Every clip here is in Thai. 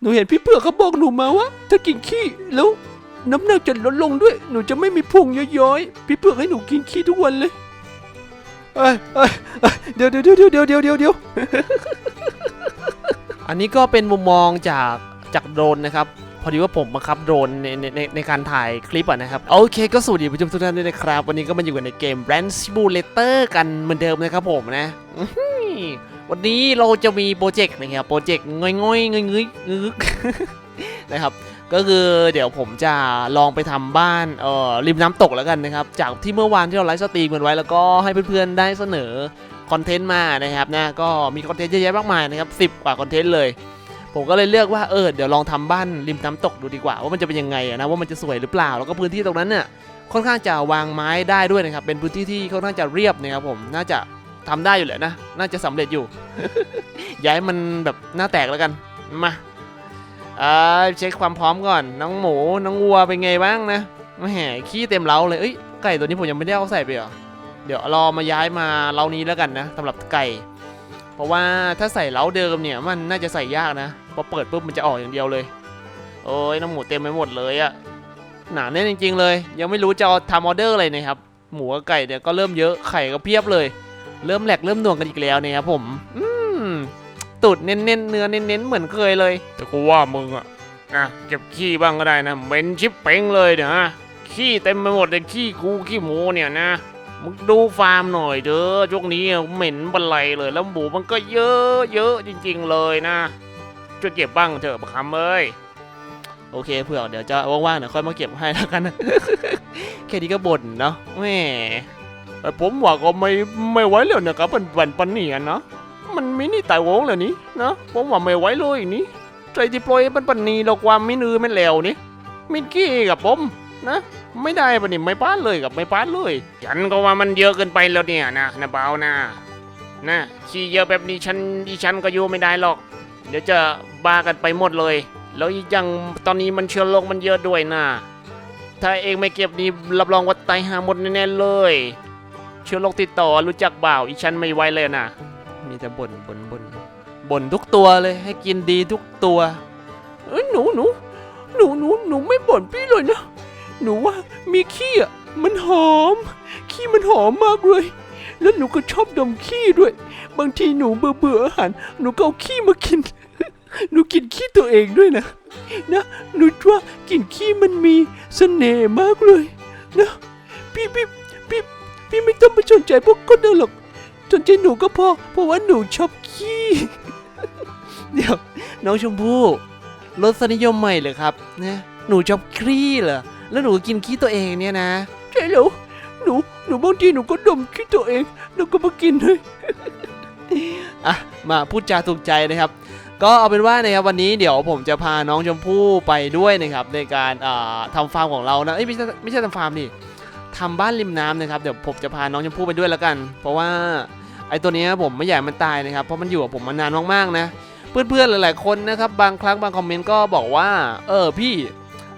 หนูเห็นพี่เผือกเขาบอกหนูมาว่าถ้ากินขี้แล้วน้ำหนักจะลดลงด้วย หนูจะไม่มีพุงย้อยๆ พี่เผือกให้หนูกินขี้ทุกวันเลยเอ้ยเอ้ยเอ้ยเดี๋ยวเดี๋ยวเดี๋ยวเดี๋ยวเดี๋ยวเดี๋ยวเดี๋ยว อันนี้ก็เป็นมุมมองจากจากโดรนนะครับ พอดีว่าผมบังคับโดรนในในในในการถ่ายคลิปอะนะครับ โอเคก็สวัสดีผู้ชมทุกท่านด้วยนะครับ วันนี้ก็มาอยู่กันในเกม Brand Simulator กันเหมือนเดิมนะครับผมนะอื้อหือ วันนี้เราจะมีโปรเจกต์นะครับโปรเจกต์ง่อยๆงอยๆงึกงึกนะครับก็คือเดี๋ยวผมจะลองไปทำบ้านเอ่อริมน้ำตกแล้วกันนะครับ จากที่เมื่อวานที่เราไลฟ์สตรีมกันไว้แล้วก็ให้เพื่อนๆได้เสนอคอนเทนต์มานะครับนะก็มีคอนเทนต์เยอะแยะมากมายนะครับสิบกว่าคอนเทนต์เลย ผมก็เลยเลือกว่าเออเดี๋ยวลองทำบ้านริมน้ำตกดูดีกว่า ว่ามันจะเป็นยังไงนะว่ามันจะสวยหรือเปล่า แล้วก็พื้นที่ตรงนั้นเนี่ยค่อนข้างจะวางไม้ได้ด้วยนะครับเป็นพื้นที่ที่ค่อนข้างจะเรียบนะครับผมน่าจะ ทำได้อยู่แหละนะ น่าจะสำเร็จอยู่ ย้ายมันแบบหน้าแตกแล้วกันมาอ่าเช็คความพร้อมก่อน น้องหมูน้องวัวเป็นไงบ้างนะแหมขี้เต็มเล้าเลยเอ้ยไก่ตัวนี้ผมยังไม่ได้เอาใส่ไปหรอเดี๋ยวรอมาย้ายมาเล้านี้แล้วกันนะสำหรับไก่ เพราะว่าถ้าใส่เล้าเดิมเนี่ยมันน่าจะใส่ยากนะพอเปิดปุ๊บมันจะออกอย่างเดียวเลย โอ้ยน้ำหมูเต็มไปหมดเลยอะหนาแน่นจริง ๆ เลย ยังไม่รู้จะทำออเดอร์อะไรนะครับหมูกับไก่เนี่ยก็เริ่มเยอะไข่ก็เพียบเลย เริ่มแหลกเริ่มหน่วงกันอีกแล้วเนี่ยครับผมอืมตูดเน้นๆเนื้อเน้นๆเหมือนเคยเลย แต่กูว่ามึงอะนะเก็บขี้บ้างก็ได้นะเหม็นชิบเป้งเลยเดี๋ยวนะขี้เต็มไปหมดเลยขี้กูขี้หมูเนี่ยนะมึงดูฟาร์มหน่อยเด้อช่วงนี้เหม็นบันไลเลย แล้วหมูมันก็เยอะเยอะจริง ๆ เลยนะช่วยเก็บบ้างเถอะประคำเอ้ยโอเคเผื่อเดี๋ยวจะว่างๆเดี๋ยวค่อยมาเก็บให้แล้วกันนะแค่นี้ก็บ่นเนาะแหม แต่ผมว่าก็ไม่ไม่ไหวแล้วนะครับเป็นปันปันนี่อะนะมันม่นี่ตายวงเลยนี่นะผมว่าไม่ไหวเลยนี่ใจที่ปล่อยให้มันปันนี่เราความม่นือไม่แล้วนี่มินกี้กับผมนะ ไม่ได้ปะนี่ไม่ป้านเลยกับไม่ป้านเลยฉันก็ว่ามันเยอะเกินไปแล้วเนี่ยนะนะเบานะนะขี้เยอะแบบนี้ฉันดิฉันก็อยู่ไม่ได้หรอก เดี๋ยวจะบ้ากันไปหมดเลย แล้วย่างตอนนี้มันเชื้อโรคมันเยอะด้วยนะถ้าเองไม่เก็บนี่รับรองว่าตายหาหมดแน่เลย เชื้อโรคติดต่อรู้จักเปล่าอีฉันไม่ไหวเลยนะมีแต่บ่นบ่นบ่นบ่นทุกตัวเลยให้กินดีทุกตัวเอ้ยหนูหนูหนูหนูหนูไม่บ่นพี่เลยนะ หนูว่ามีขี้อะมันหอม ขี้มันหอมมากเลย แล้วหนูก็ชอบดมขี้ด้วย บางทีหนูเบื่อเบื่ออาหารหนูก็เอาขี้มากิน หนูกินขี้ตัวเองด้วยนะ นะหนูว่ากินขี้มันมีเสน่ห์มากเลย นะ พี่พี่ พี่พี่ไม่ต้องไปสนใจพวกคนนั้นหรอกสนใจหนูก็พอ เพราะว่าหนูชอบขี้ เดี๋ยว น้องชมพู่รสนิยมใหม่เลยครับนะหนูชอบขี้เหรอ แล้วหนูกินขี้ตัวเองเนี่ยนะ ใช่แล้ว หนู หนูบางทีหนูก็ดมขี้ตัวเอง แล้วก็มากินเลยอะ มาพูดจาถูกใจนะครับ ก็เอาเป็นว่านะครับวันนี้เดี๋ยวผมจะพาน้องชมพู่ไปด้วยนะครับในการอ่าทำฟาร์มของเรานะเอ้ยไม่ใช่ไม่ใช่ทำฟาร์มดิ ทำบ้านริมน้ำนะครับเดี๋ยวผมจะพาน้องชมพู่ไปด้วยแล้วกัน เพราะว่าไอ้ตัวนี้ผมไม่อยากมันตายนะครับเพราะมันอยู่กับผมมานานมากๆนะ เพื่อนๆหลาย ๆคนนะครับบางครั้งบางคอมเมนต์ก็บอกว่า เออพี่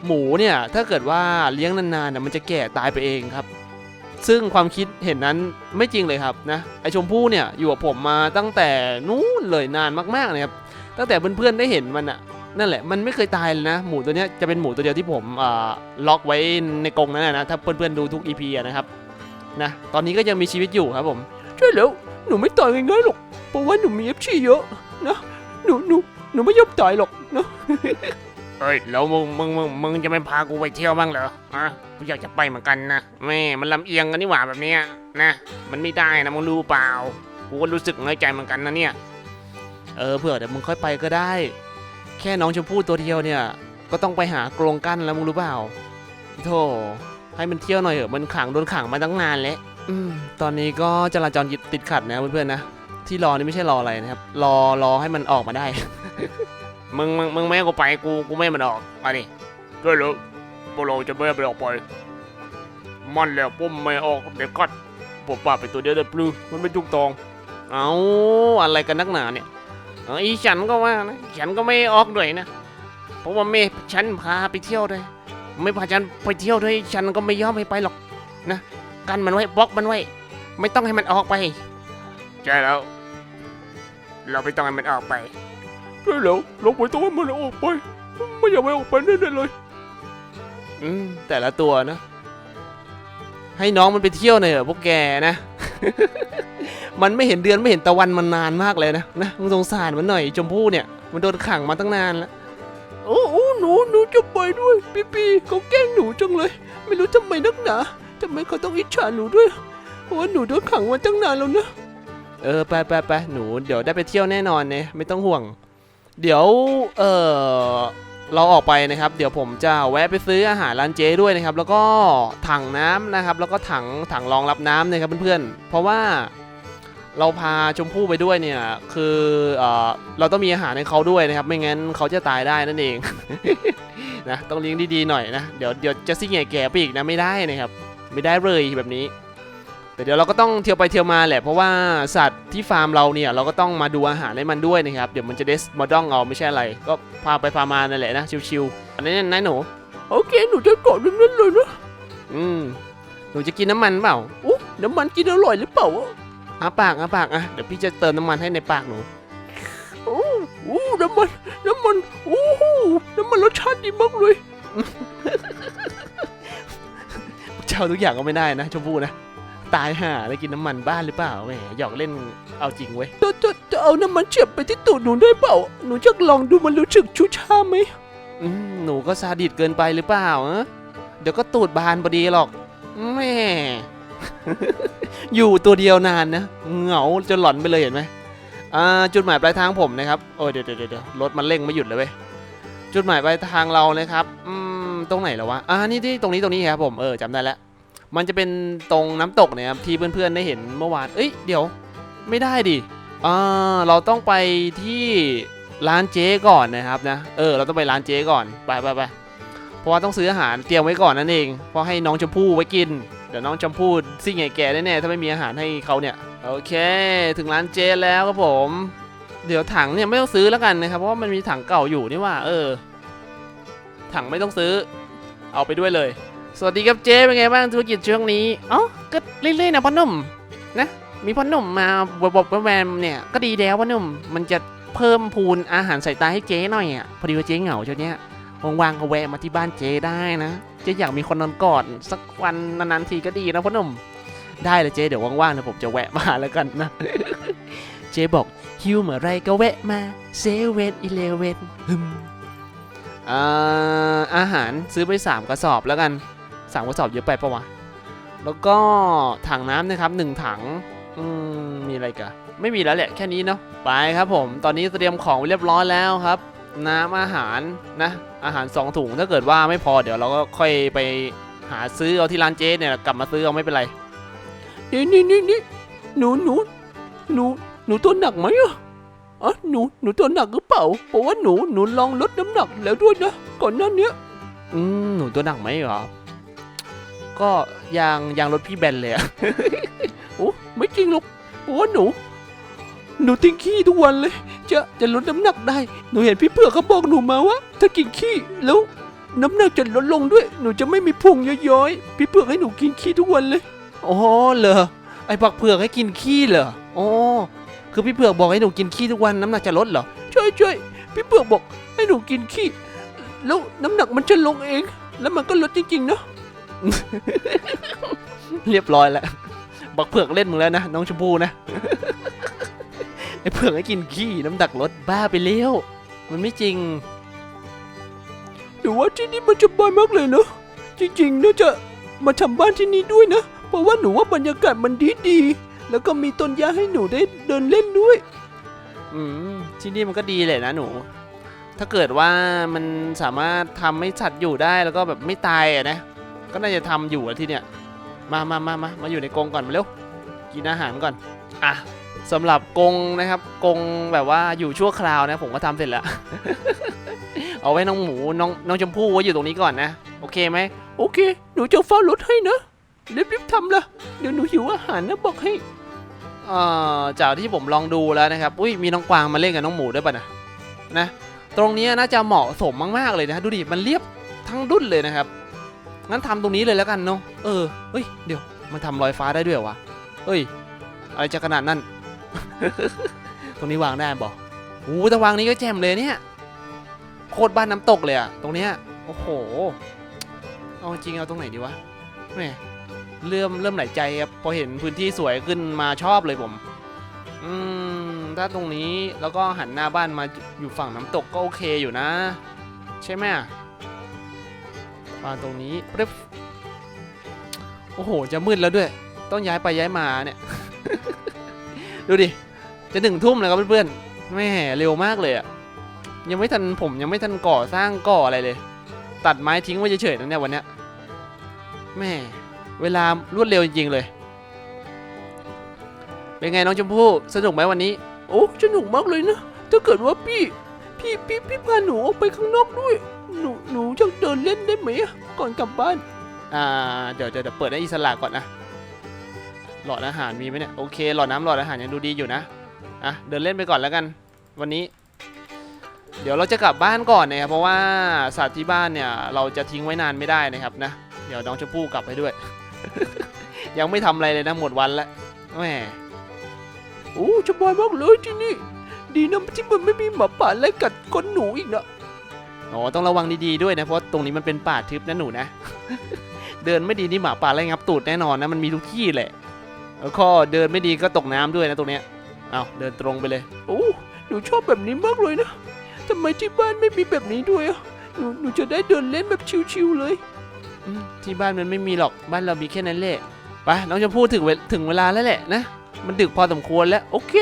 หมูเนี่ยถ้าเกิดว่าเลี้ยงนานๆเนี่ยมันจะแก่ตายไปเองครับ ซึ่งความคิดเห็นนั้นไม่จริงเลยครับนะไอชมพู่เนี่ยอยู่กับผมมาตั้งแต่นู้นเลยนานมากๆเลยครับตั้งแต่เพื่อนๆได้เห็นมันอะ นั่นแหละมันไม่เคยตายเลยนะ หมูตัวเนี้ยจะเป็นหมูตัวเดียวที่ผมล็อกไว้ในกรงนั้นนะนะถ้าเพื่อนๆดูทุก EP นะครับนะตอนนี้ก็ยังมีชีวิตอยู่ครับผมใช่แล้วหนูไม่ตายง่ายๆหรอกเพราะว่าหนูมีเอฟชีเยอะนะหนูหนูหนูไม่ยอมตายหรอกนะเอ้ยแล้วมึงมึงมึงมึงจะไม่พากูไปเที่ยวบ้างเหรออะกูอยากจะไปเหมือนกันนะแม่มันลำเอียงกันนี่หว่าแบบเนี้ยนะมันไม่ได้นะมึงรู้เปล่ากูก็รู้สึกน้อยใจเหมือนกันนะเนี่ยเออเผื่อเดี๋ยวมึงค่อยไปก็ได้ แค่น้องชมพู่ตัวเดียวเนี่ย ก็ต้องไปหากรงกั้นแล้วมึงรู้เปล่าโธ่ให้มันเที่ยวหน่อยเถอะมันขังโดนขังมาตั้งนานแล้วอืมตอนนี้ก็จราจรติดขัดนะเพื่อนๆนะที่รอนี่ไม่ใช่รออะไรนะครับ รอรอให้มันออกมาได้ มึงมึงมึงไม่ให้กูไปกูกูไม่ให้มันออกมาดิได้แล้วพวกเราจะไม่ให้ไปออกไปมันแล้วผมไม่ออกเด็กกัดผมป่าไปตัวเดียวได้ปลื้มันไม่ถูกตอง เอาอะไรกันนักหนาเนี่ยเอออีฉันก็ว่านะฉันก็ไม่ออกด้วยนะ เพราะว่าแม่ฉันพาไปเที่ยวด้วย ไม่พาฉันไปเที่ยวด้วยฉันก็ไม่ยอมให้ไปหรอกนะ กันมันไว้บล็อกมันไว้ ไม่ต้องให้มันออกไป ใช่แล้ว เราไม่ต้องให้มันออกไปใช่แล้วเราไปต้องให้มันออกไป ไม่อยากให้ออกไปแน่ๆเลย อืมแต่ละตัวนะ ให้น้องมันไปเที่ยวหน่อยเหรอพวกแกนะ มันไม่เห็นเดือนไม่เห็นตะวันมานานมากเลยนะนะมึงสงสารมันหน่อยชมพู่เนี่ย มันโดนขังมาตั้งนานแล้วโอ้โอ้หนูหนูจะไปด้วยปีปีเขาแกล้งหนูจังเลย ไม่รู้ทำไมนักหนาทำไมเขาต้องอิจฉาหนูด้วยเพราะว่าหนูโดนขังมาตั้งนานแล้วนะเออไปไปไปหนูเดี๋ยวได้ไปเที่ยวแน่นอนเนี่ยไม่ต้องห่วง เดี๋ยวเออเราออกไปนะครับ เดี๋ยวผมจะแวะไปซื้ออาหารร้านเจด้วยนะครับ แล้วก็ถังน้ำนะครับ แล้วก็ถังถังรองรับน้ำนะครับเพื่อนๆเพราะว่า เราพาชมพู่ไปด้วยเนี่ย คือเออเราต้องมีอาหารให้เขาด้วยนะครับ ไม่งั้นเขาจะตายได้นั่นเอง นะต้องเลี้ยงดีๆหน่อยนะ เดี๋ยวเดี๋ยวจะซิ่งแก่ไปอีกนะไม่ได้นะครับ ไม่ได้เลยแบบนี้ แต่เดี๋ยวเราก็ต้องเที่ยวไปเที่ยวมาแหละเพราะว่าสัตว์ที่ฟาร์มเราเนี่ยเราก็ต้องมาดูอาหารให้มันด้วยนะครับ เดี๋ยวมันจะเดสมอดองเอาไม่ใช่อะไร ก็พาไปพามานั่นแหละนะชิวๆอันนี้นายหนูโอเคหนูจะเกาะตรงนั้นเลยนะอืมหนูจะกินน้ำมันเปล่าอู้น้ำมันกินอร่อยหรือเปล่า อะอาปากอาปากอะเดี๋ยวพี่จะเติมน้ำมันให้ในปากหนูอู้อู้น้ำมันน้ำมันอู้หูน้ำมันรสชาติดีมากเลยเจ้าทุกอย่างก็ไม่ได้นะชมพู่นะตายห่าแล้วกินน้ำมันบ้านหรือเปล่าแหมหยอกเล่นเอาจริงเว้ยจะจะจะเอาน้ำมันเฉียบไปที่ตูดหนูได้เปล่า หนูจะลองดูมันรู้สึกชูชาไหมอืมหนูก็ซาดิสเกินไปหรือเปล่าอะเดี๋ยวก็ตูดบานพอดีหรอกแม่ อยู่ตัวเดียวนานนะเหงาจนหลอนไปเลยเห็นไหมอ่าจุดหมายปลายทางผมนะครับโอ้ยเดี๋ยวเดี๋ยวเดี๋ยวรถมันเร่งไม่หยุดเลยเว้ยจุดหมายปลายทางเรานะครับอืมตรงไหนแล้ววะอ่านี่ที่ตรงนี้ตรงนี้ครับผมเออจำได้แล้วมันจะเป็นตรงน้ำตกเนี่ยครับที่เพื่อนๆได้เห็นเมื่อวานเอ้ยเดี๋ยว ไม่ได้ดิอ่าเราต้องไปที่ร้านเจ๊ก่อนนะครับนะเออเราต้องไปร้านเจ๊ก่อนไปไปไปเพราะว่าต้องซื้ออาหารเตรียมไว้ก่อนนั่นเองเพราะให้น้องชมพู่ไว้กิน เดี๋ยวน้องชมพู่ซิ่งไงแก่แน่ๆถ้าไม่มีอาหารให้เขาเนี่ย โอเค ถึงร้านเจแล้วครับผม เดี๋ยวถังเนี่ยไม่ต้องซื้อแล้วกันนะครับ เพราะว่ามันมีถังเก่าอยู่นี่ว่า เออ ถังไม่ต้องซื้อ เอาไปด้วยเลย สวัสดีครับเจ๊เป็นไงบ้างธุรกิจช่วงนี้อ๋อก็เรื่อยๆนะพ่อหนุ่มนะ มีพ่อหนุ่มมาบบแวมเนี่ยก็ดีแล้วพ่อหนุ่มมันจะเพิ่มพูนอาหารใส่ตาให้เจ๊หน่อยอะพอดีว่าเจ๊เหงาช่วงเนี้ยว่างๆก็แวะมาที่บ้านเจ๊ได้นะ เจ๊อยากมีคนนอนกอดสักวันนานๆทีก็ดีนะพ่อหนุ่มได้เลยเจ๊เดี๋ยวว่างๆนะผมจะแวะมาแล้วกันนะ เจ๊บอกหิวเมื่อไรก็แวะมาเซเว่นอีเลเว่นฮึมอาหารซื้อไป 3 กระสอบแล้วกันสามกระสอบเยอะไปปะวะ แล้วก็ถังน้ำนะครับหนึ่งถังมมีอะไรกันไม่มีแล้วแหละแค่นี้เนาะไปครับผม ตอนนี้เตรียมของไว้เรียบร้อยแล้วครับ น้ำอาหารนะ อาหาร 2 ถุงถ้าเกิดว่าไม่พอเดี๋ยวเราก็ค่อยไปหาซื้อเอาที่ร้านเจ๊เนี่ยกลับมาซื้อเอาไม่เป็นไรนี่นี่นี่นี่หนูหนูหนูหนูตัวหนักไหมอะอ๋อหนูหนูตัวหนักหรือเปล่าเพราะว่าหนูหนูลองลดน้ำหนักแล้วด้วยนะก่อนหน้าเนี้ยอืมหนูตัวหนักไหมเหรอก็ยางยางรถพี่แบนเลยอะ โอ้ไม่จริงหรอกเพราะว่าหนู หนูทิ้งขี้ทุกวันเลย จะจะลดน้ำหนักได้ หนูเห็นพี่เผือกเขาบอกหนูมาว่า ถ้ากินขี้แล้วน้ำหนักจะลดลงด้วย หนูจะไม่มีพุงย้อยๆ พี่เผือกให้หนูกินขี้ทุกวันเลย อ๋อเหรอ ไอ้ผักเผือกให้กินขี้เหรอ อ๋อ คือพี่เผือกบอกให้หนูกินขี้ทุกวันน้ำหนักจะลดเหรอ ช่วยช่วยพี่เผือกบอกให้หนูกินขี้ แล้วน้ำหนักมันจะลงเอง แล้วมันก็ลดจริงๆเนาะ เรียบร้อยแล้วบักเผือกเล่นมึงแล้วนะน้องชมพู่นะ ไอ้เผือกให้กินขี้น้ำหนักลดบ้าไปเลี้ยวมันไม่จริงหรือว่าที่นี่มันจะบายมากเลยเนาะจริงๆน่าจะมาทำบ้านที่นี่ด้วยนะ เพราะว่าหนูว่าบรรยากาศมันดีดีๆแล้วก็มีต้นหญ้าให้หนูได้เดินเล่นด้วย อืมที่นี่มันก็ดีเลยนะหนู ถ้าเกิดว่ามันสามารถทำให้สัตว์อยู่ได้แล้วก็แบบไม่ตายอะนะ ก็น่าจะทำอยู่อะที่เนี่ย มามามามามาอยู่ในกรงก่อนมาเร็ว กินอาหารก่อน อะ สำหรับกงนะครับกงแบบว่าอยู่ชั่วคราวนะผมก็ทำเสร็จแล้ว เอาไว้น้องหมูน้องน้องชมพู่ไว้อยู่ตรงนี้ก่อนนะ โอเคไหมโอเค หนูจะเฝ้ารถให้นะรีบๆทำละเดี๋ยวหนูหิวอาหารนะบอกให้อ่อจากที่ผมลองดูแล้วนะครับอุ้ยมีน้องกวางมาเล่นกับน้องหมูด้วยป่ะนะนะ ตรงนี้น่าจะเหมาะสมมากๆเลยนะดูดิมันเรียบทั้งดุนเลยนะครับงั้นทำตรงนี้เลยแล้วกันเนาะเออเฮ้ยเดี๋ยวมันทำลอยฟ้าได้ด้วยวะเฮ้ยอะไรจะขนาดนั้น ตรงนี้วางได้บอกโอ้ตะวางนี้ก็แจ่มเลยเนี่ย โคตรบ้านน้ำตกเลยอะตรงเนี้ย โอ้โห เอาจริงเอาตรงไหนดีวะแหมเริ่มเริ่มไหลใจครับ พอเห็นพื้นที่สวยขึ้นมาชอบเลยผม อืม ถ้าตรงนี้แล้วก็หันหน้าบ้านมาอยู่ฝั่งน้ำตกก็โอเคอยู่นะ ใช่ไหมอะบ้านตรงนี้ปึ๊บโอ้โห จะมืดแล้วด้วย ต้องย้ายไปย้ายมาเนี่ย ดูดิ จะหนึ่งทุ่มแล้วครับเพื่อนๆแม่เร็วมากเลยอะยังไม่ทันผมยังไม่ทันก่อสร้างก่ออะไรเลย ตัดไม้ทิ้งไว้เฉยๆนะเนี่ยวันเนี้ยแม่เวลารวดเร็วจริงๆเลย เป็นไงน้องชมพู่สนุกไหมวันนี้ โอ้สนุกมากเลยนะถ้าเกิดว่าพี่พี่พี่พี่พาหนูออกไปข้างนอกด้วย หนูหนูจะเดินเล่นได้ไหมอะก่อนกลับบ้าน อ่า เดี๋ยวเดี๋ยวเดี๋ยวเปิดให้อิสระก่อนนะ หลอดอาหารมีไหมเนี่ยโอเคหลอดน้ำหลอดอาหารยังดูดีอยู่นะอะเดินเล่นไปก่อนแล้วกัน วันนี้ เดี๋ยวเราจะกลับบ้านก่อนนะครับเพราะว่าสัตว์ที่บ้านเนี่ยเราจะทิ้งไว้นานไม่ได้นะครับนะเดี๋ยวน้องชมพู่กลับไปด้วย ยังไม่ทำอะไรเลยนะหมดวันแล้วแหมโอ้สบายมากเลยที่นี่ ดีนะที่มันไม่มีหมาป่าไล่กัดก้นหนูอีกนะอ๋อต้องระวังดีๆด้วยนะเพราะตรงนี้มันเป็นป่าทึบนะหนูนะ เดินไม่ดีนี่หมาป่าไล่งับตูดแน่นอนนะมันมีทุกที่แหละ แล้วก็เดินไม่ดีก็ตกน้ำด้วยนะตรงเนี้ยเอาเดินตรงไปเลยโอ้หนูชอบแบบนี้มากเลยนะทำไมที่บ้านไม่มีแบบนี้ด้วยอะหนูหนูจะได้เดินเล่นแบบชิวๆเลยที่บ้านมันไม่มีหรอกบ้านเรามีแค่นั้นแหละไปน้องชมพู่ถึงเวถึงเวลาแล้วแหละนะมันดึกพอสมควรแล้วโอเค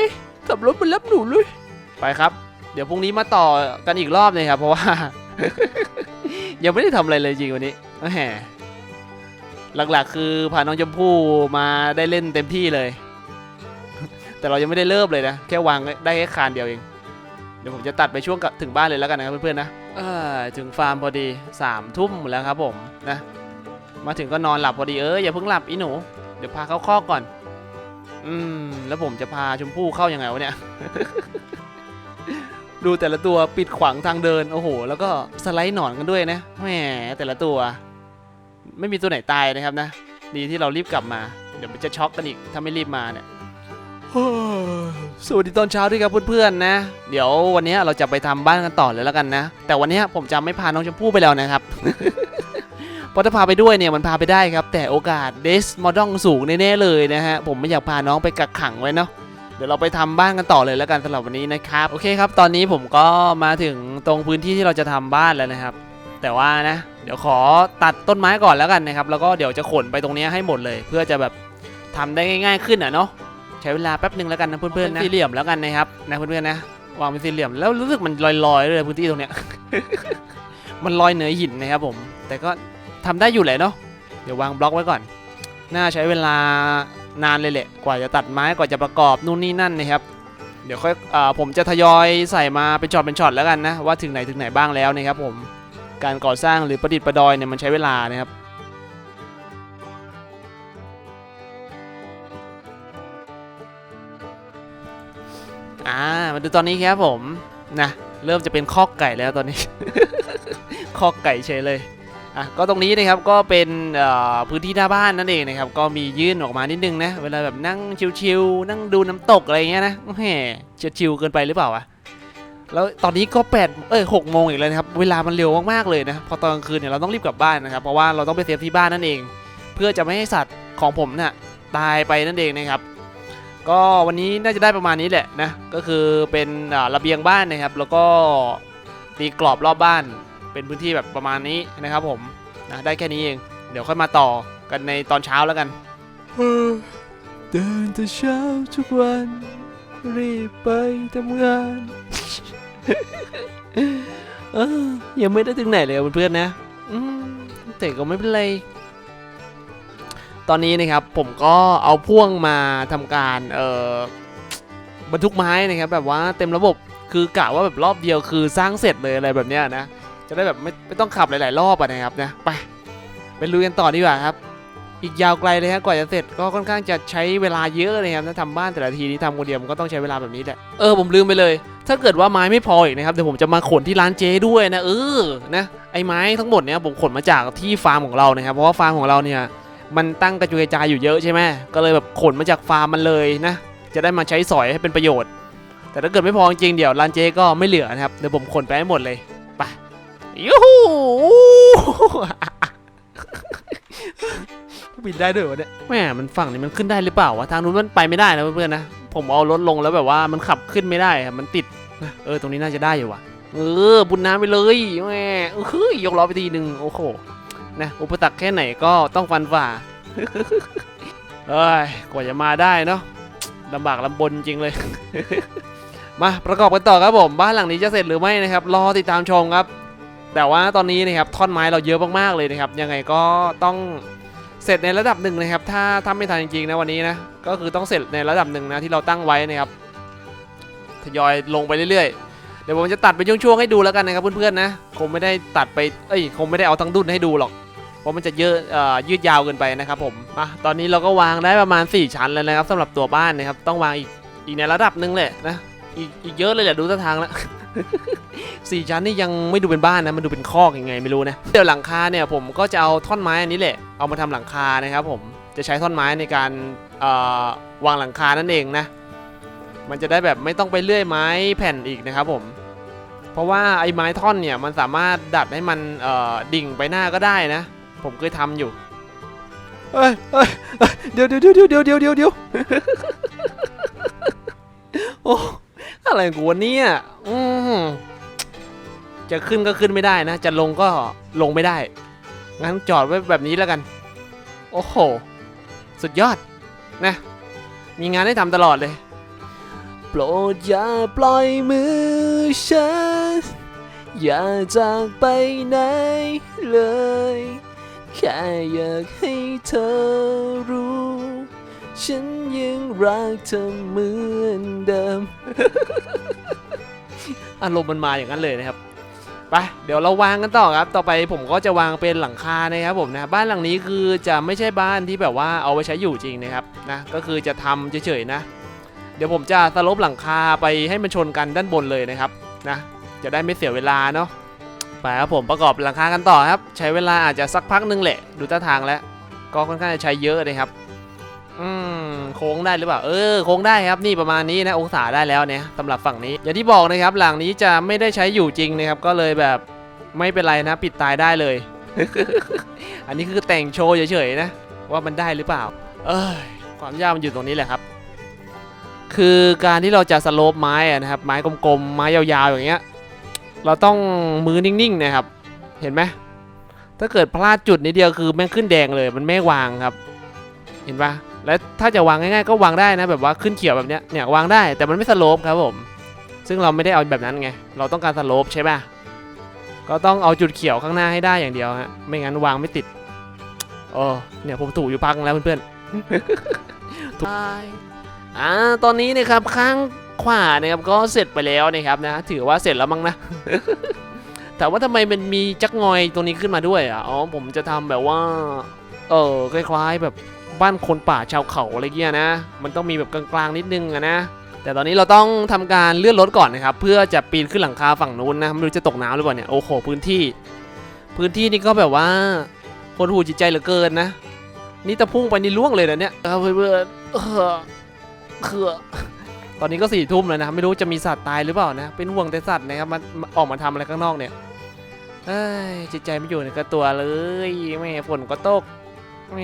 ขับรถไปรับหนูเลยไปครับ เดี๋ยวพรุ่งนี้มาต่อกันอีกรอบเลยครับเพราะว่ายังไม่ได้ทำอะไรเลยจริงวันนี้แหม หลักๆ คือพาน้องชมพู่มาได้เล่นเต็มที่เลย แต่เรายังไม่ได้เริ่มเลยนะ แค่วางได้แค่คานเดียวเอง เดี๋ยวผมจะตัดไปช่วงกับถึงบ้านเลยแล้วกันนะครับเพื่อนๆนะเออถึงฟาร์มพอดีสามทุ่มแล้วครับผมนะ มาถึงก็นอนหลับพอดีเอออย่าเพิ่งหลับอีหนู เดี๋ยวพาเข้าคอกก่อน อืมแล้วผมจะพาชมพู่เข้ายังไงวะเนี่ย ดูแต่ละตัวปิดขวางทางเดินโอ้โห แล้วก็สไลด์หนอนกันด้วยนะแหมแต่ละตัว ไม่มีตัวไหนตายนะครับนะ ดีที่เรารีบกลับมา เดี๋ยวมันจะช็อกกันอีกถ้าไม่รีบมาเนี่ยสวัสดีตอนเช้าด้วยครับเพื่อนๆนะ เดี๋ยววันนี้เราจะไปทำบ้านกันต่อเลยแล้วกันนะ แต่วันนี้ผมจะไม่พาน้องชมพู่ไปแล้วนะครับเพราะถ้าพาไปด้วยเนี่ยมันพาไปได้ครับ แต่โอกาสเดสมอดองสูงแน่ๆเลยนะฮะ ผมไม่อยากพาน้องไปกักขังไว้เนาะเดี๋ยวเราไปทำบ้านกันต่อเลยแล้วกันสำหรับวันนี้นะครับ โอเคครับ ตอนนี้ผมก็มาถึงตรงพื้นที่ที่เราจะทำบ้านแล้วนะครับ แต่ว่านะ ดี๋ยวขอตัดต้นไม้ก่อนแล้วกันนะครับ แล้วก็เดี๋ยวจะขนไปตรงนี้ให้หมดเลย เพื่อจะแบบทำได้ง่าย ๆขึ้นอะเนาะใช้เวลาแป๊บหนึ่งแล้วกันนะเพื่อนๆนะสี่เหลี่ยมแล้วกันนะครับนะเพื่อนๆนะวางเป็นสี่เหลี่ยมแล้วรู้สึกมันลอยๆเลยพื้นที่ตรงเนี้ยมันลอยเหนือหินนะครับผม แต่ก็ทำได้อยู่แหละเนาะเดี๋ยววางบล็อกไว้ก่อน น่าใช้เวลานานเลยแหละกว่าจะตัดไม้กว่าจะประกอบนู่นนี่นั่นนะครับเดี๋ยวค่อยเอ่อผมจะทยอยใส่มาเป็นช็อตเป็นช็อตแล้วกันนะว่าถึงไหนถึงไหนบ้างแล้วนะครับผม การก่อสร้างหรือประดิษฐ์ประดอยเนี่ยมันใช้เวลานะครับอ่ามาดูตอนนี้ครับผมนะเริ่มจะเป็นคอกไก่แล้วตอนนี้ คอกไก่เฉยเลยอะก็ตรงนี้นะครับก็เป็นพื้นที่หน้าบ้านนั่นเองนะครับ ก็มียื่นออกมานิดนึงนะ เวลาแบบนั่งชิวๆนั่งดูน้ำตกอะไรเงี้ยนะแหมจะชิวเกินไปหรือเปล่าวะ แล้วตอนนี้ก็8ปดเอ้ยหกโมงอีกแล้วนะครับ เวลามันเร็วมากๆเลยนะ พอตอนกลางคืนเนี่ยเราต้องรีบกลับบ้านนะครับ เพราะว่าเราต้องไปเซฟที่บ้านนั่นเอง เพื่อจะไม่ให้สัตว์ของผมน่ะตายไปนั่นเองนะครับ ก็วันนี้น่าจะได้ประมาณนี้แหละนะ ก็คือเป็นระเบียงบ้านนะครับ แล้วก็ตีกรอบรอบบ้าน เป็นพื้นที่แบบประมาณนี้นะครับ ผมนะได้แค่นี้เอง เดี๋ยวค่อยมาต่อกันในตอนเช้าแล้วกันเดินแต่เช้าทุกวันรีบไปทำงาน เออยังไม่ได้ถึงไหนเลยเพื่อนๆนะแต่ก็ไม่เป็นไร ตอนนี้นะครับผมก็เอาพ่วงมาทำการเอ่อบรรทุกไม้นะครับแบบว่าเต็มระบบคือกะว่าแบบรอบเดียวคือสร้างเสร็จเลยอะไรแบบเนี้ยนะจะได้แบบไม่ไม่ต้องขับหลาย ๆ รอบอะนะครับนะไปไปลุยกันต่อดีกว่าครับ อีกยาวไกลเลยฮะกว่าจะเสร็จก็ค่อนข้างจะใช้เวลาเยอะเลยครับถ้าทำบ้านแต่ละทีนี้ทำคนเดียวมันก็ต้องใช้เวลาแบบนี้แหละเออผมลืมไปเลย ถ้าเกิดว่าไม้ไม่พออีกนะครับเดี๋ยวผมจะมาขนที่ร้านเจด้วยนะเออนะไอ้ไม้ทั้งหมดเนี่ยผมขนมาจากที่ฟาร์มของเรานะครับเพราะว่าฟาร์มของเราเนี่ยมันตั้งกระจุยกระจายอยู่เยอะใช่ไหมก็เลยแบบขนมาจากฟาร์มมันเลยนะจะได้มาใช้สอยให้เป็นประโยชน์ แต่ถ้าเกิดไม่พอจริงเดี๋ยวร้านเจก็ไม่เหลือนะครับเดี๋ยวผมขนไปให้หมดเลยไปยูหูบินได้ด้วยวะเนี่ยแม่มันฝั่งนี้มันขึ้นได้หรือเปล่าวะทางนู้นมันไปไม่ได้นะเพื่อนๆนะผมเอารถลงแล้วแบบว่ามันขับขึ้นไม่ได้ครับมันติด นะเออตรงนี้น่าจะได้อยู่วะเออ บุญน้ำไปเลยแม่เออยยกล้อไปทีหนึ่งโอ้โหนะอุปสรรคแค่ไหนก็ต้องฟันฝ่าเอ้ยกว่าจะมาได้เนาะลำบากลำบนจริงเลย มาประกอบกันต่อครับผม บ้านหลังนี้จะเสร็จหรือไม่นะครับ รอติดตามชมครับ แต่ว่าตอนนี้นะครับท่อนไม้เราเยอะมากๆเลยนะครับยังไงก็ต้องเสร็จในระดับหนึ่งนะครับ ถ้าทำไม่ทันจริงๆนะวันนี้นะก็คือต้องเสร็จในระดับหนึ่งนะที่เราตั้งไว้นะครับ ทยอยลงไปเรื่อยๆ เดี๋ยวผมจะตัดเป็นช่วงๆให้ดูแล้วกันนะครับเพื่อนๆนะ คงไม่ได้ตัดไป เอ้ย คงไม่ได้เอาทั้งดุนให้ดูหรอก เพราะมันจะเยอะเอ่อยืดยาวเกินไปนะครับผมมาตอนนี้เราก็วางได้ประมาณ 4 ชั้นแล้วนะครับสำหรับตัวบ้านนะครับ ต้องวางอีกอีกในระดับหนึ่งแหละนะ อีกอีกเยอะเลยแหละดูท่าทางแล้วสี่ชั้นนี่ยังไม่ดูเป็นบ้านนะมันดูเป็นคอกยังไงไม่รู้นะเดี๋ยวหลังคาเนี่ยผมก็จะเอาท่อนไม้อันนี้แหละเอามาทำหลังคานะครับผมจะใช้ท่อนไม้ในการเอ่อวางหลังคานั่นเองนะ มันจะได้แบบไม่ต้องไปเลื่อยไม้แผ่นอีกนะครับผม เพราะว่าไอ้ไม้ท่อนเนี่ยมันสามารถดัดให้มันเอ่อดิ่งไปหน้าก็ได้นะ ผมเคยทำอยู่เอ้ยเดี๋ยวเดี๋ยวเดี๋ยวเดี๋ยวเดี๋ยวเดี๋ยวเดี๋ยวโอ้อะไรกูวะเนี่ยอืมจะขึ้นก็ขึ้นไม่ได้นะ จะลงก็ลงไม่ได้ งั้นจอดไว้แบบนี้แล้วกัน โอ้โห สุดยอดนะ มีงานให้ทำตลอดเลย โปรดอย่าปล่อยมือฉัน อย่าจากไปไหนเลย แค่อยากให้เธอรู้ ฉันยังรักเธอเหมือนเดิม อารมณ์มันมาอย่างนั้นเลยนะครับไปเดี๋ยวเราวางกันต่อครับ ต่อไปผมก็จะวางเป็นหลังคานะครับผมนะบ้านหลังนี้คือจะไม่ใช่บ้านที่แบบว่าเอาไว้ใช้อยู่จริงนะครับนะก็คือจะทำเฉยๆนะ เดี๋ยวผมจะสลบหลังคาไปให้มันชนกันด้านบนเลยนะครับนะจะได้ไม่เสียเวลาเนาะไปครับผมประกอบหลังคากันต่อครับ ใช้เวลาอาจจะสักพักนึงแหละ ดูท่าทางแล้ว ก็ค่อนข้างจะใช้เยอะเลยครับอืมโค้งได้หรือเปล่าเออโค้งได้ครับนี่ประมาณนี้นะองศาได้แล้วเนี่ยสำหรับฝั่งนี้ อย่างที่บอกนะครับ หลังนี้จะไม่ได้ใช้อยู่จริงนะครับ ก็เลยแบบไม่เป็นไรนะ ปิดตายได้เลย อันนี้คือแต่งโชว์เฉยๆนะ ว่ามันได้หรือเปล่า เอ้ยความยากมันอยู่ตรงนี้แหละครับ คือการที่เราจะสโลปไม้นะครับไม้กลมๆไม้ยาวๆอย่างเงี้ยเราต้องมือนิ่งๆนะครับ เห็นไหมถ้าเกิดพลาดจุดนิดเดียวคือแม่งขึ้นแดงเลย มันไม่วางครับ เห็นปะแล้วถ้าจะวางง่ายๆก็วางได้นะแบบว่าขึ้นเขียวแบบเนี้ยเนี่ยวางได้แต่มันไม่สโลปครับผม ซึ่งเราไม่ได้เอาแบบนั้นไงเราต้องการสโลปใช่ปะก็ต้องเอาจุดเขียวข้างหน้าให้ได้อย่างเดียวฮะไม่งั้นวางไม่ติดโอ้เนี่ยผมถูกอยู่พักแล้วเพื่อนๆถูก อ่าตอนนี้นะครับข้างขวานะครับก็เสร็จไปแล้วนะครับนะถือว่าเสร็จแล้วมั้งนะแต่ว่าทำไมมันมีจักงอยตรงนี้ขึ้นมาด้วยอะอ๋อผมจะทำแบบว่า เออคล้ายๆแบบบ้านคนป่าชาวเขาอะไรเงี้ยนะ มันต้องมีแบบกลางๆนิดนึงอะนะแต่ตอนนี้เราต้องทำการเลื่อนรถก่อนนะครับ เพื่อจะปีนขึ้นหลังคาฝั่งนู้นนะไม่รู้จะตกน้ำหรือเปล่าเนี่ยโอ้โหพื้นที่ พื้นที่นี่ก็แบบว่าคนหูจิตใจเหลือเกินนะ นี่ตะพุ่งไปนี่ล่วงเลยนะเนี่ยเออเพื่อนๆ เออคือตอนนี้ก็สี่ทุ่มแล้วนะไม่รู้จะมีสัตว์ตายหรือเปล่านะ เป็นห่วงแต่สัตว์นะครับมันออกมาทำอะไรข้างนอกเนี่ยเอ้ยจิตใจไม่อยู่ในกระตัวเลยแม่ฝนก็ตกแหม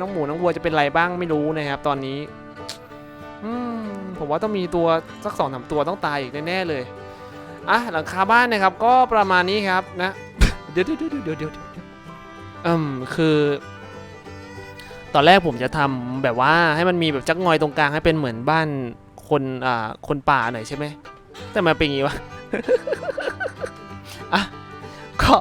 น้องหมูน้องวัวจะเป็นไรบ้างไม่รู้นะครับ ตอนนี้ อืมผมว่าต้องมีตัวสักสองสามตัวต้องตายอีกแน่ๆเลยอะหลังคาบ้านนะครับ ก็ประมาณนี้ครับนะ เดี๋ยวเดี๋ยวเดี๋ยวเดี๋ยวเดี๋ยวอืมคือ ตอนแรกผมจะทำแบบว่าให้มันมีแบบจักงอยตรงกลางให้เป็นเหมือนบ้านคนอ่าคนป่าหน่อยใช่ไหมแต่มันเป็นอย่างงี้วะอะก็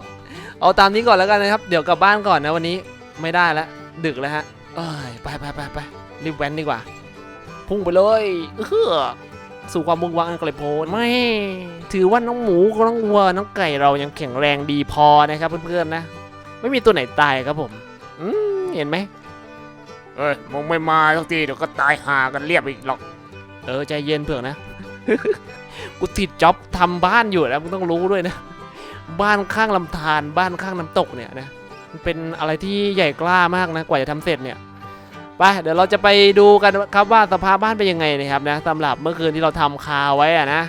เอาตามนี้ก่อนแล้วกันนะครับ เดี๋ยวกลับบ้านก่อนนะวันนี้ไม่ได้แล้วดึกแล้วฮะเอ้ยไปไปไปไปรีบแว้นดีกว่า พุ่งไปเลยเออสู่ความมุ่งหวังอันไกลโพ้นไม่ ถือว่าน้องหมูกับน้องวัวน้องไก่เรายังแข็งแรงดีพอนะครับเพื่อนๆนะ ไม่มีตัวไหนตายครับผมอืมเห็นไหม เอ้ยมึงไม่มาสักทีเดี๋ยวก็ตายหากันเรียบอีกหรอก เออใจเย็นเผื่อนะ กูติดจ็อบทำบ้านอยู่แล้วมึงต้องรู้ด้วยนะ บ้านข้างลำธารบ้านข้างน้ำตกเนี่ยนะมันเป็นอะไรที่ใหญ่กล้ามากนะกว่าจะทำเสร็จเนี่ยไปไปเดี๋ยวเราจะไปดูกันครับว่าสภาพบ้านเป็นยังไงนะครับนะสำหรับเมื่อคืนที่เราทำคาไว้อะนะ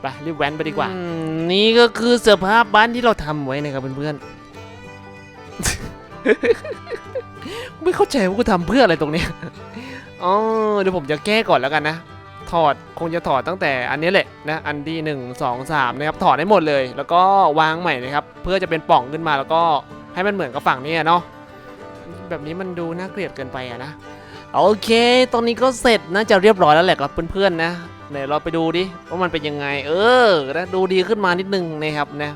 ไปรีบแว้นไปดีกว่าอืมนี่ก็คือสภาพบ้านที่เราทำไว้นะครับเพื่อนๆ ไม่เข้าใจว่ากูทำเพื่ออะไรตรงเนี้ยอ๋อเดี๋ยวผมจะแก้ก่อนแล้วกันนะ ถอดคงจะถอดตั้งแต่อันนี้แหละนะ อันที่หนึ่งสองสามนะครับ ถอดให้หมดเลย แล้วก็วางใหม่นะครับ เพื่อจะเป็นป่องขึ้นมาแล้วก็ให้มันเหมือนกับฝั่งนี้เนาะ แบบนี้มันดูน่าเกลียดเกินไปอะนะ โอเคตอนนี้ก็เสร็จน่าจะเรียบร้อยแล้วแหละครับเพื่อนๆนะเดี๋ยวเราไปดูดิว่ามันเป็นยังไง เออนะดูดีขึ้นมานิดนึงนะครับนะ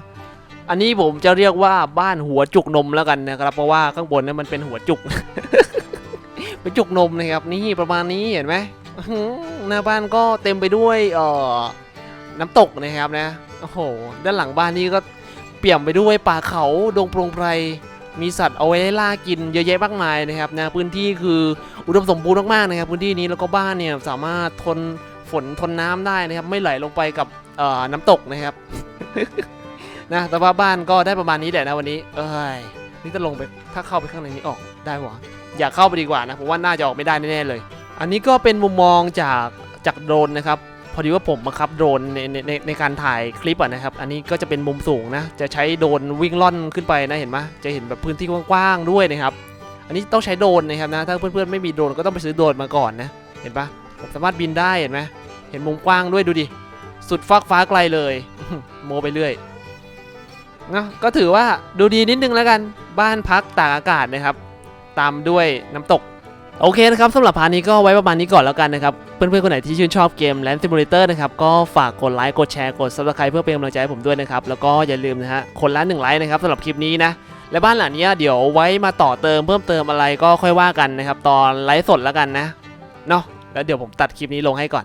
อันนี้ผมจะเรียกว่าบ้านหัวจุกนมแล้วกันนะครับ เพราะว่าข้างบนเนี่ยมันเป็นหัวจุก เป็นจุกนมนะครับ นี่ประมาณนี้เห็นไหมหน้าบ้านก็เต็มไปด้วยเอ่อน้ำตกนะครับนะโอ้โหด้านหลังบ้านนี้ก็เปี่ยมไปด้วยป่าเขาดงโปรงไพรมีสัตว์เอาไว้ให้ล่ากินเยอะแยะมากมายนะครับนะพื้นที่คืออุดมสมบูรณ์มากๆนะครับ พื้นที่นี้แล้วก็บ้านเนี่ยสามารถทนฝนทนน้ำได้นะครับ ไม่ไหลลงไปกับเอ่อน้ำตกนะครับ นะแต่ว่าบ้านก็ได้ประมาณนี้แหละนะวันนี้ เอ้ยนี่จะลงไปถ้าเข้าไปข้างในนี้ออกได้หวะอยากเข้าไปดีกว่านะผมว่าน่าจะออกไม่ได้แน่ๆเลย อันนี้ก็เป็นมุมมองจากจากโดรนนะครับพอดีว่าผมบังคับโดรนในในในในการถ่ายคลิปอะนะครับ อันนี้ก็จะเป็นมุมสูงนะ จะใช้โดรนวิ่งล่อนขึ้นไปนะเห็นไหมจะเห็นแบบพื้นที่กว้างๆด้วยนะครับ อันนี้ต้องใช้โดรนนะครับนะ ถ้าเพื่อนๆไม่มีโดรนก็ต้องไปซื้อโดรนมาก่อนนะ เห็นปะผมสามารถบินได้เห็นไหมเห็นมุมกว้างด้วยดูดิ สุดฟากฟ้าไกลเลย โมไปเรื่อย นะก็ถือว่าดูดีนิดนึงแล้วกันบ้านพักตากอากาศนะครับ ตามด้วยน้ำตก โอเคนะครับสำหรับพาร์ทนี้ก็ไว้ประมาณนี้ก่อนแล้วกันนะครับ เพื่อนๆ คนไหนที่ชื่นชอบเกม Land Simulator นะครับ ก็ฝากกดไลค์กดแชร์กด Subscribe เพื่อเป็นกำลังใจให้ผมด้วยนะครับ แล้วก็อย่าลืมนะฮะคนละหนึ่งไลค์นะครับสำหรับคลิปนี้นะและบ้านหลังนี้เดี๋ยวไว้มาต่อเติมเพิ่มเติมอะไรก็ค่อยว่ากันนะครับ ตอนไลฟ์สดแล้วกันนะเนาะแล้วเดี๋ยวผมตัดคลิปนี้ลงให้ก่อน